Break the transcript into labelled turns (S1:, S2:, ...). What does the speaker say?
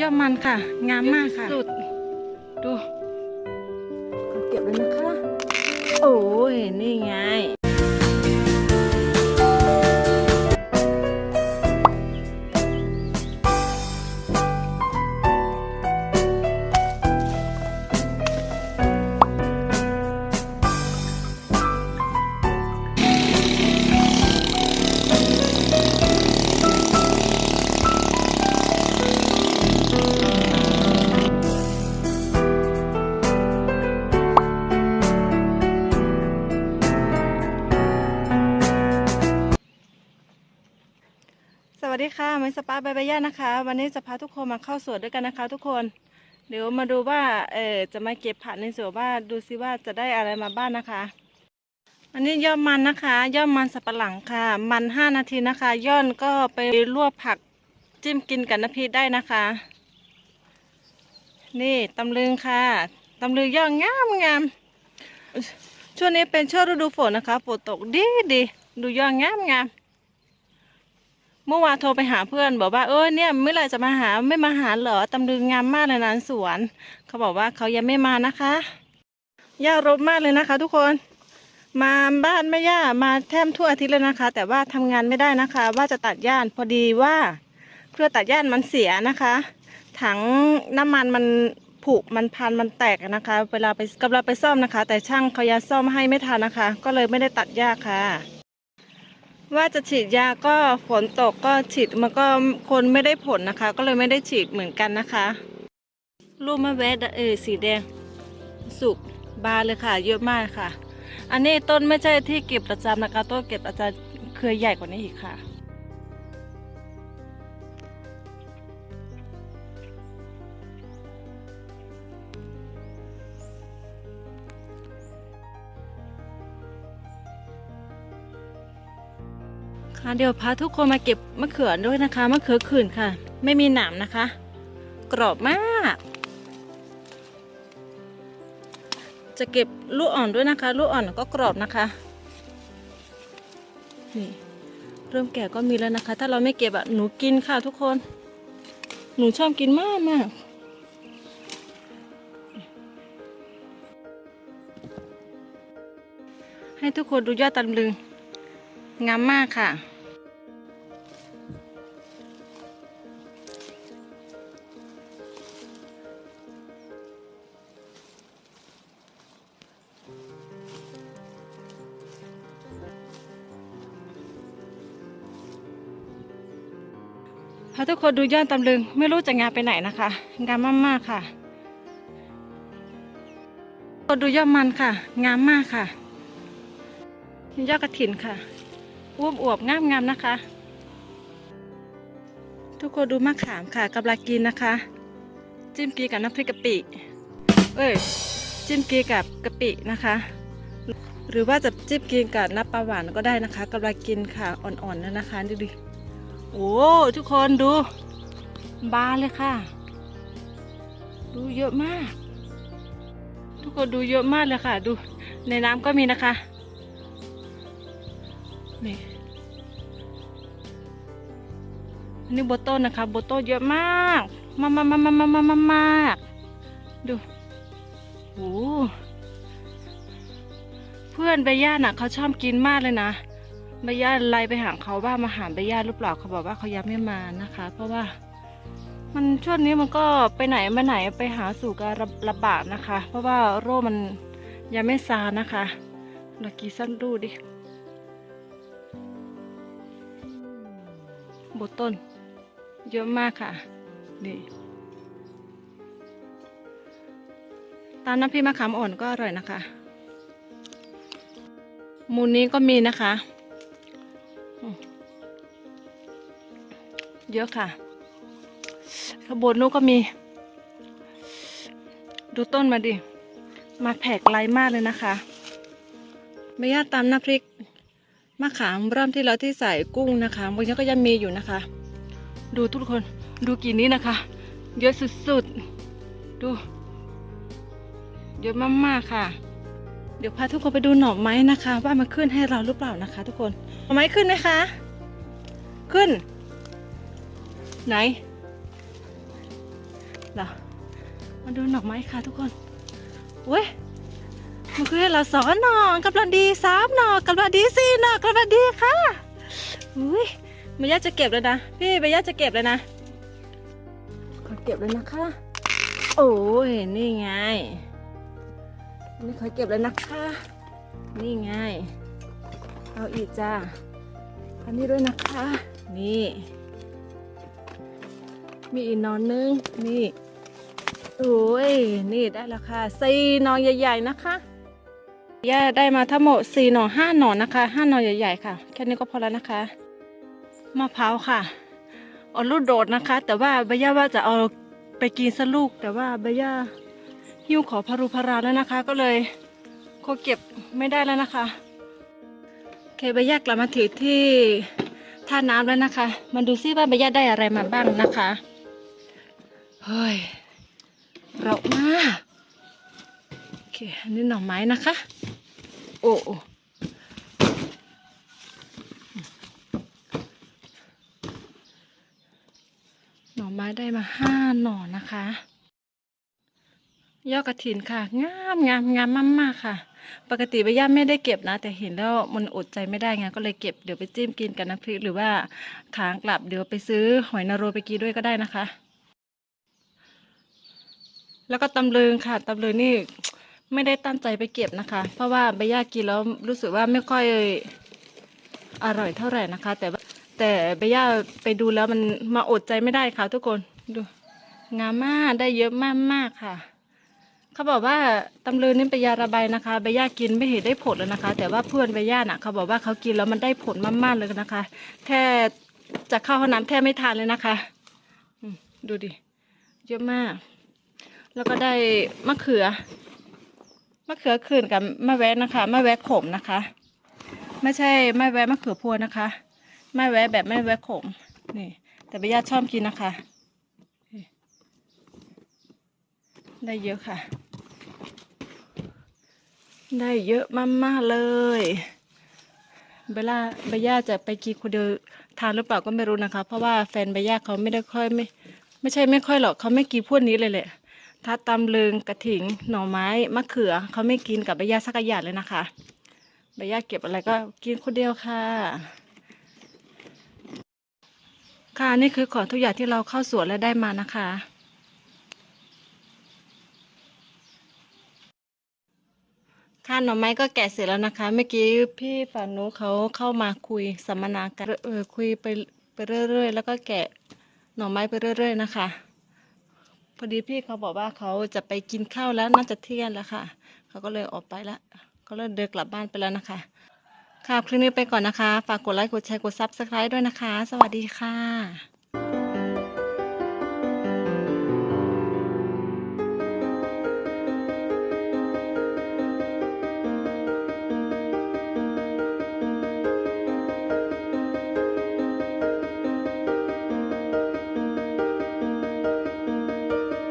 S1: ยอดมันค่ะ งามมากค่ะ สุด ดู เก็บเลยนะคะ โอ้ย นี่ไง วัสดีค่ะไมสปาใบใบย่านะคะ วันนี้จะพาทุกคนมาเข้าสวนด้วยกันนะคะ ทุกคน เดี๋ยวมาดูว่าเออจะมาเก็บผักในสวนว่าดูซิว่าจะได้อะไรมาบ้างนะคะ อันนี้ยอดมันนะคะยอดมันสับปะหลังค่ะ มันห้านาทีนะคะย่อนก็ไปลวกผักจิ้มกินกับน้ำพริกได้นะคะ นี่ตำลึงค่ะตำลึงยอดงามงามช่วงนี้เป็นช่วงฤดูฝนนะคะฝนตกดีดีดูยอดงามงาม เมื่อวานโทรไปหาเพื่อน บอกว่าเออเนี่ยเมื่อไหร่จะมาหาไม่มาหาเหรอตำลึงงามมากเลยนะสวน เขาบอกว่าเขายังไม่มานะคะย่ารบมากเลยนะคะ ทุกคน มาบ้านแม่ย่ามาแทบทั่วอาทิตย์เลยนะคะ แต่ว่าทำงานไม่ได้นะคะ ว่าจะตัดหญ้านพอดีว่าเครื่องตัดหญ้านมันเสียนะคะ ถังน้ำมันมันผุมันพันมันแตกนะคะ เวลาไปกำลังไปซ่อมนะคะ แต่ช่างเขายาซ่อมให้ไม่ทันนะคะ ก็เลยไม่ได้ตัดหญ้าค่ะ ว่าจะฉีดยาก็ฝนตกก็ฉีดมันก็คนไม่ได้ผลนะคะ ก็เลยไม่ได้ฉีดเหมือนกันนะคะ ลูกมะแวดเออสีแดง สุกบานเลยค่ะ เยอะมากค่ะ อันนี้ต้นไม่ใช่ที่เก็บประจำนะคะต้นเก็บอาจจะเครือใหญ่กว่านี้อีกค่ะ ค่ะเดี๋ยวพาทุกคนมาเก็บมะเขือด้วยนะคะมะเขือขื่นค่ะ ไม่มีหนามนะคะ กรอบมาก จะเก็บลูกอ่อนด้วยนะคะ ลูกอ่อนก็กรอบนะคะนี่เริ่มแก่ก็มีแล้วนะคะ ถ้าเราไม่เก็บอะหนูกินค่ะทุกคน หนูชอบกินมากมากให้ทุกคนดูยอดตำลึงงามมากค่ะ พาทุกคนดูยอดตำลึงไม่รู้จะงามไปไหนนะคะ งามมากๆค่ะคนดูยอดมันค่ะ งามมากค่ะยอดกระถินค่ะอ้วบอวบงามงามนะคะ ทุกคนดูมะขามค่ะกำลังกินนะคะ จิ้มกีกับน้ำพริกกะปิ เอ้ย จิ้มกีกับกะปินะคะ หรือว่าจะจิ้มกีกับน้ำปลาหวานก็ได้นะคะกำลังกินค่ะอ่อนๆนะนะคะดูดิโอ้ทุกคนดู บานเลยค่ะ ดูเยอะมาก ทุกคนดูเยอะมากเลยค่ะ ดูในน้ำก็มีนะคะนี่นี่โบโต้นะคะโบโต้เยอะมาก มามามามามากมามากดู โอ้เพื่อนใบย่าน่ะเขาชอบกินมากเลยนะใบย่าไล่ไปหาเขาว่ามาหาใบย่าหรือเปล่าเขาบอกว่าเขายังไม่มานะคะ เพราะว่า มันช่วงนี้มันก็ไปไหนมาไหนไปหาสู่การะระบาดนะคะ เพราะว่าโรคมันยังไม่ซานะคะเรากีสั้นดูดิบต้น เยอะมากค่ะนี่ ตามน้ำพริกมะขามอ่อนก็อร่อยนะคะ มูลนี้ก็มีนะคะ เยอะค่ะขบวนนู้นก็มี ดูต้นมาดิ มาแผกไลมากเลยนะคะไม่ยากตามน้ำพริกมะขามเริ่มที่เราที่ใส่กุ้งนะคะบางทีก็ยังมีอยู่นะคะ ดูทุกคนดูกี่นี้นะคะ เยอะสุดๆ ดู เยอะมากๆค่ะ เดี๋ยวพาทุกคนไปดูหน่อไม้นะคะ ว่ามันขึ้นให้เราหรือเปล่านะคะ ทุกคนหน่อไม้ขึ้นไหมคะ ขึ้น ไหนเหรอมาดูหน่อไม้ค่ะ ทุกคนเว้ยมันคือให้เราสอนหน่อกำลังดีสามหน่อกำลังดีสี่หน่อกำลังดีค่ะอุ้ยใบหญ้าจะเก็บแล้วนะพี่ใบหญ้าจะเก็บแล้วนะขอเก็บเลยนะคะ โอ้ยนี่ไง นี่ขอเก็บเลยนะคะ นี่ไง เอาอีกจ้าอันนี้ด้วยนะคะ นี่ มีอีกนอนนึง นี่โอ้ย นี่ได้แล้วค่ะสี่นอนใหญ่ ๆ นะคะย่าได้มาทั้งหมดสี่หนอนห้าหนอนนะคะห้าหนอนใหญ่ๆค่ะ แค่นี้ก็พอแล้วนะคะ มะพร้าวค่ะเอาลูกโดดนะคะ แต่ว่าใบย่าว่าจะเอาไปกินสักลูก แต่ว่าใบย่า หิ้วขอพารุพาราแล้วนะคะ ก็เลยคเก็บไม่ได้แล้วนะคะโอเคใบยากลับมาถือที่ท่าน้ำแล้วนะคะ มาดูซิว่าใบย่าได้อะไรมาบ้างนะคะเฮ้ยเรามากโอเคอันนี้หน่อไม้นะคะ โอ้โอ้หน่อไม้ได้มาห้าหน่อนะคะ ยอดกระถินค่ะงามงามงามมากๆค่ะ ปกติใบย่าไม่ได้เก็บนะ แต่เห็นแล้วมันอดใจไม่ได้ไงก็เลยเก็บเดี๋ยวไปจิ้มกินกับน้ำพริกหรือว่าขางกลับเดี๋ยวไปซื้อหอยนางรมไปกินด้วยก็ได้นะคะ แล้วก็ตำลึงค่ะตำลึงนี่ไม่ได้ตั้งใจไปเก็บนะคะ เพราะว่าใบย่ากินแล้วรู้สึกว่าไม่ค่อยอร่อยเท่าไหร่นะคะ แต่แต่ใบย่าไปดูแล้วมันมาอดใจไม่ได้ค่ะทุกคนดูงามมากได้เยอะมากมากๆค่ะ เขาบอกว่าตำลึงนี่เป็นยาระบายนะคะใบย่ากินไม่เห็นได้ผลเลยนะคะ แต่ว่าเพื่อนใบย่าน่ะเขาบอกว่าเขากินแล้วมันได้ผลมากๆเลยนะคะแค่จะเข้าห้องน้ำแทบไม่ทานเลยนะคะดูดิเยอะมาก แล้วก็ได้มะเขือมะเขือขื่นกับมะแวะนะคะมะแวะขมนะคะ ไม่ใช่มะแวะมะเขือพวงนะคะมะแวะแบบไม่แวะขมนี่ แต่ใบหญ้าชอบกินนะคะได้เยอะค่ะ ได้เยอะมากๆเลย เบลล่าใบย่าจะไปกินคนเดียวทานหรือเปล่าก็ไม่รู้นะคะ เพราะว่าแฟนใบย่าเขาไม่ได้ค่อยไม่ ไม่ใช่ไม่ค่อยหรอกเขาไม่กินพวกนี้เลยแหละถ้าตำลึงกระถิงหน่อไม้มะเขือเขาไม่กินกับใบหญ้าสักอย่างเลยนะคะใบหญ้าเก็บอะไรก็กินคนเดียวค่ะ ค่ะนี่คือของทุกอย่างที่เราเข้าสวนและได้มานะคะ หน่อไม้ก็แกะเสร็จแล้วนะคะ เมื่อกี้พี่ฝั่งนู้นเขาเข้ามาคุยสัมมนากันเออคุยไปไปเรื่อยๆ แล้วก็แกะหน่อไม้ไปเรื่อย ๆ นะคะ พอดีพี่เขาบอกว่าเขาจะไปกินข้าวแล้วน่าจะเที่ยงแล้วค่ะ เขาก็เลยออกไปแล้วเขาเลยเดินกลับบ้านไปแล้วนะคะ ค่ะคลิปนี้ไปก่อนนะคะ ฝากกดไลค์กดแชร์กดซับสไครต์ด้วยนะคะ สวัสดีค่ะ